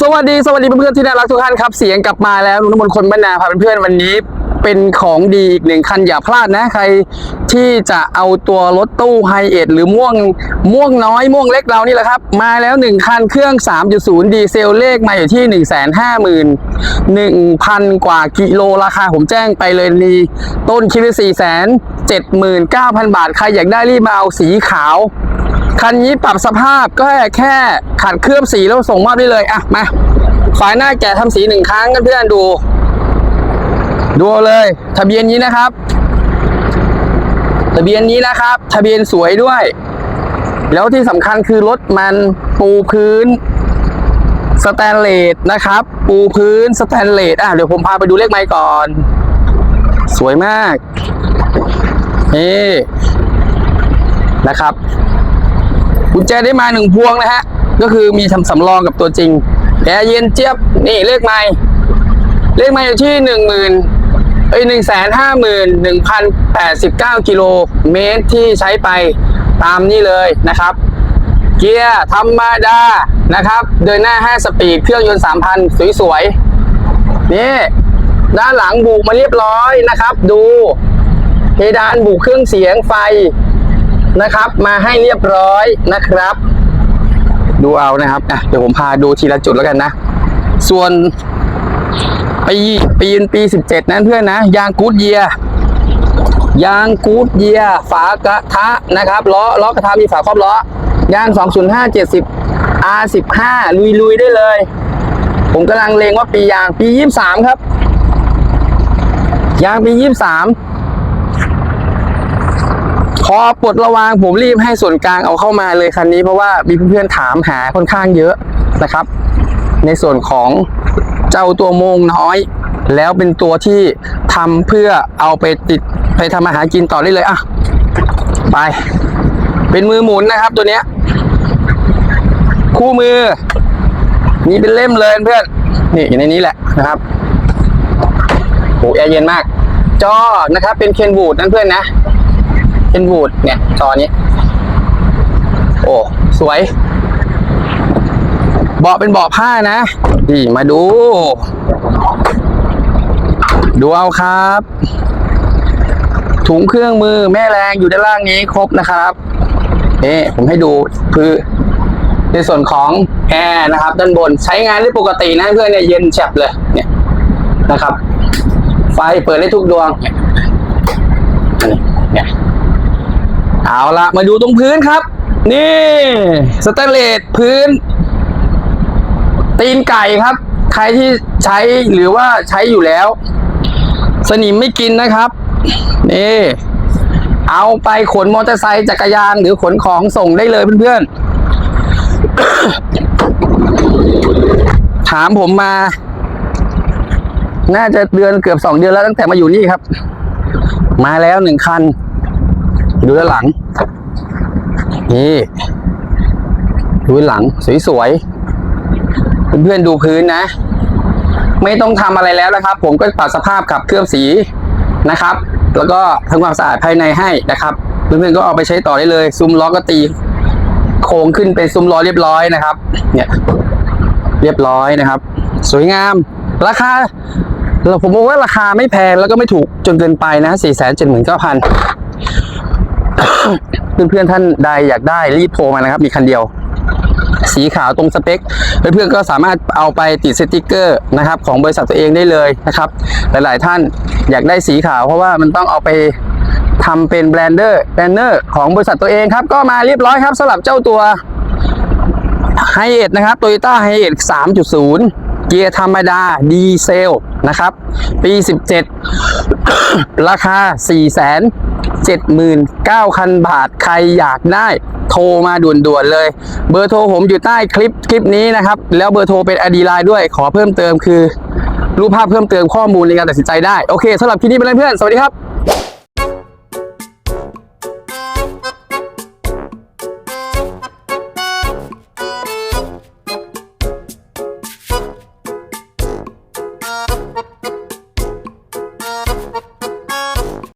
สวัสดีสวัสดีเพื่อนๆที่น่ารักทุกท่านครับ เสียงกลับมาแล้วนุ่นมนคนบ้านนาพาเพื่อนๆวันนี้เป็นของดีอีกหนึ่งคันอย่าพลาดนะใครที่จะเอาตัวรถตู้ไฮเอทหรือม่วงม่วงน้อยม่วงเล็กเรานี่แหละครับ มาแล้วหนึ่งคันเครื่อง 3.0 ดีเซลเลขมาอยู่ที่ 1 5 0 0 0 1,000 กว่ากิโลราคาผมแจ้งไปเลยนี่ต้นคิดไว้4 7 9 0 0 0 บาท ใครอยากได้รีบมาเอาสีขาว คันนี้ปรับสภาพก็แค่ขัดเคลือบสีแล้วส่งมอบได้เลยอะมาฝายหน้าแกะทำสีหนึ่งครั้งกันเพื่อนดู ดูเอาเลย ทะเบียนนี้นะครับ ทะเบียนนี้นะครับ ทะเบียนสวยด้วย แล้วที่สำคัญคือรถมันปูพื้นสแตนเลสนะครับ ปูพื้นสแตนเลสอะเดี๋ยวผมพาไปดูเลขไม้ก่อน สวยมากนี่นะครับ กุญแจได้มาหนึ่งพวงนะฮะ ก็คือมีทำสำรองกับตัวจริงแอร์เย็นเจี๊ยบ นี่เลขไม้เลขไม้อยู่ที่หนึ่งหมื่นเอ้ยหนึ่งแสนห้าหมื่นหนึ่งพันแปดสิบเก้ากิโลเมตรที่ใช้ไปตามนี้เลยนะครับ เกียร์ธรรมดานะครับ เดินหน้า 5 สปีด เครื่องยนต์ 3,000 สวยๆ นี่ ด้านหลังบุกมาเรียบร้อยนะครับ ดู เพดานบุกเครื่องเสียงไฟ นะครับ มาให้เรียบร้อยนะครับ ดูเอานะครับอะเดี๋ยวผมพาดูทีละจุดแล้วกันนะ ส่วนปีปีนปี 17 นั้นเพื่อนนะ ยางกูดเยียยางกูดเยียฝากระทะนะครับล้อล้อกระทะมีฝาครอบล้อยาง 205 70 R15 ลุยลุยได้เลย ผมกำลังเลงว่าปียางปี 23 ครับ ยางปี 23พ อปลดระวางผมรีบให้ส่วนกลางเอาเข้ามาเลยคันนี้เพราะว่ามีเพื่อนๆถามหาค่อนข้างเยอะนะครับ ในส่วนของเจ้าตัวโมงน้อย แล้วเป็นตัวที่ทำเพื่อเอาไปติดไปทำอาหารกินต่อได้เลยอะไป เป็นมือหมุนนะครับตัวเนี้ย คู่มือ นี่เป็นเล่มเลยเพื่อนนี่อยู่ในนี้แหละนะครับโอ้แอร์เย็นมาก จอนะครับเป็นเคนบูดนั่นเพื่อนนะ เป็นวูดเนี่ยจอนี้ โอ้สวย เบาะเป็นเบาะผ้านะนี่มาดู ดูเอาครับ ถุงเครื่องมือแม่แรงอยู่ด้านล่างนี้ครบนะครับนี่ผมให้ดูคือในส่วนของแอร์นะครับ ด้านบนใช้งานได้ปกตินะเพื่อนเนี่ยเย็นแฉบเลยเนี่ยนะครับ ไฟเปิดได้ทุกดวงเนี่ย เอาละมาดูตรงพื้นครับ นี่สแตนเลสพื้น ตีนไก่ครับ ใครที่ใช้หรือว่าใช้อยู่แล้ว สนิมไม่กินนะครับ นี่เอาไปขนมอเตอร์ไซค์จักรยานหรือขนของส่งได้เลยเพื่อนๆ ถามผมมา น่าจะเดือนเกือบสองเดือนแล้วตั้งแต่มาอยู่นี่ครับ มาแล้วหนึ่งคัน ดูด้านหลัง นี่ดูด้านหลังสวยๆเพื่อนๆดูพื้นนะ ไม่ต้องทำอะไรแล้วนะครับ ผมก็ปรับสภาพขับเคลือบสีนะครับ แล้วก็ทำความสะอาดภายในให้นะครับเพื่อนๆก็เอาไปใช้ต่อได้เลย ซุ้มล้อก็ตี โค้งขึ้นเป็นซุ้มล้อเรียบร้อยนะครับ เนี่ย เรียบร้อยนะครับ สวยงาม ราคาเราผมบอกว่าราคาไม่แพงแล้วก็ไม่ถูกจนเกินไปนะสี่แสนเจ็ดหมื่นเก้าพัน เพื่อนๆท่านใดอยากได้รีบโทรมานะครับ มีคันเดียว สีขาวตรงสเปค เพื่อนๆก็สามารถเอาไปติดสติกเกอร์นะครับ ของบริษัทตัวเองได้เลยนะครับ หลายๆท่านอยากได้สีขาวเพราะว่ามันต้องเอาไปทำเป็นแบรนเดอร์แบรนเนอร์ของบริษัทตัวเองครับ ก็มาเรียบร้อยครับสำหรับเจ้าตัวไฮเอทนะครับโตโยต้าไฮเอท3.0เกียร์ธรรมดา ดีเซล นะครับ ปี 17 ราคา 4 7 9 0 0 0 บาท ใครอยากได้โทรมาด่วนๆเลย เบอร์โทรผมอยู่ใต้คลิปคลิปนี้นะครับ แล้วเบอร์โทรเป็นอดีไลน์ด้วย ขอเพิ่มเติมคือ รูปภาพเพิ่มเติมข้อมูลในการตัดสินใจได้ โอเคสำหรับคลิปนี้เป็นเพื่อน สวัสดีครับ